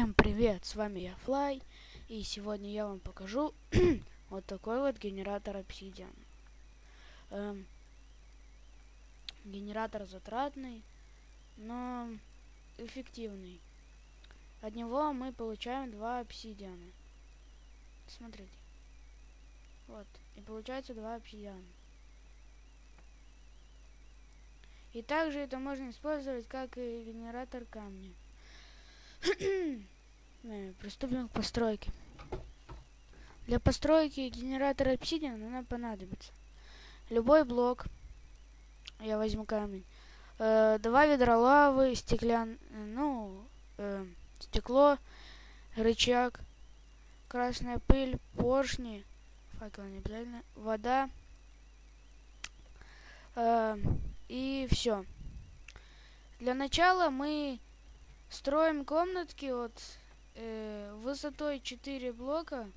Всем привет, с вами я Флай, и сегодня я вам покажу вот такой вот генератор Obsidian. Эм, генератор затратный, но эффективный. От него мы получаем два обсидиана. Смотрите. Вот, и получается два обсидиана. И также это можно использовать как и генератор камня. Приступим к постройке. Для постройки генератора Obsidian нам понадобится любой блок. Я возьму камень. Э, два ведра лавы, стеклян, ну, э, стекло, рычаг, красная пыль, поршни, факел не обязательно, вода э, и все. Для начала мы Строим комнатки вот э, высотой 4 блока.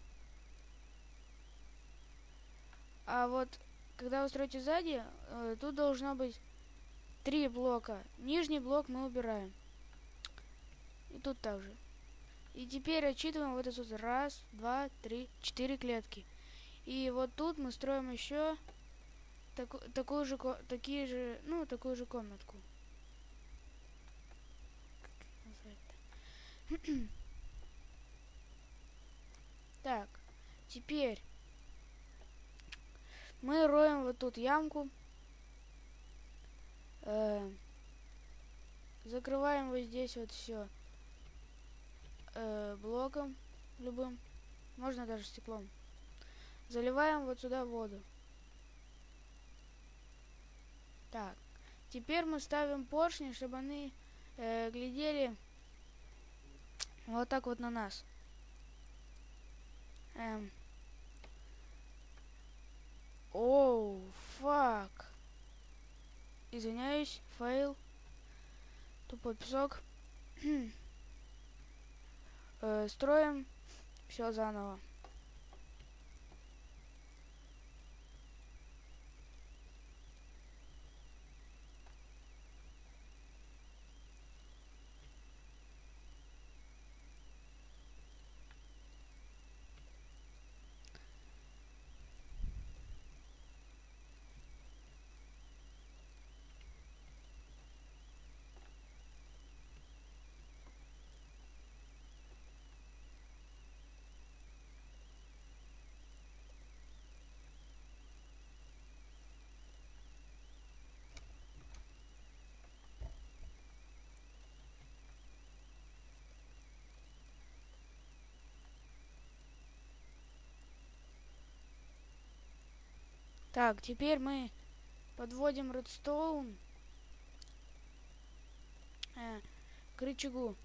А вот когда вы строите сзади, э, тут должно быть 3 блока. Нижний блок мы убираем. И тут также. И теперь отчитываем вот этот раз, два, три, четыре клетки. И вот тут мы строим еще таку, такую же, такие же, ну, такую же комнатку. Так, теперь мы роем вот тут ямку. Э, закрываем вот здесь вот все э, блоком любым. Можно даже стеклом. Заливаем вот сюда воду. Так, теперь мы ставим поршни, чтобы они э, глядели вот так вот на нас. Эм. Оу, фак. Извиняюсь, файл. Тупой песок. э, строим все заново. Так, теперь мы подводим редстоун э, к рычагу.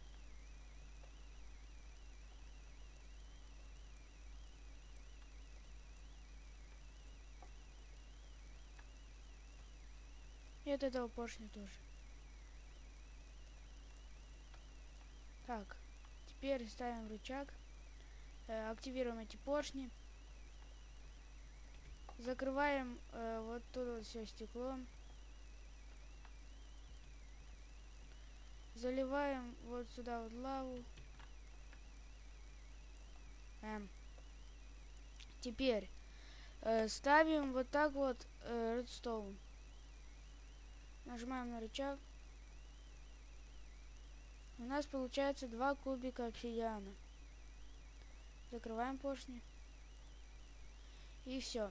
И от этого поршня тоже. Так, теперь ставим рычаг, э, активируем эти поршни. Закрываем э, вот тут вот все стеклом. Заливаем вот сюда вот лаву. Эм. Теперь э, ставим вот так вот э, редстоун. Нажимаем на рычаг. У нас получается два кубика обсидиана. Закрываем поршни. И все.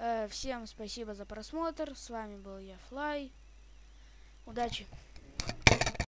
Э, всем спасибо за просмотр. С вами был я, Флай. Удачи!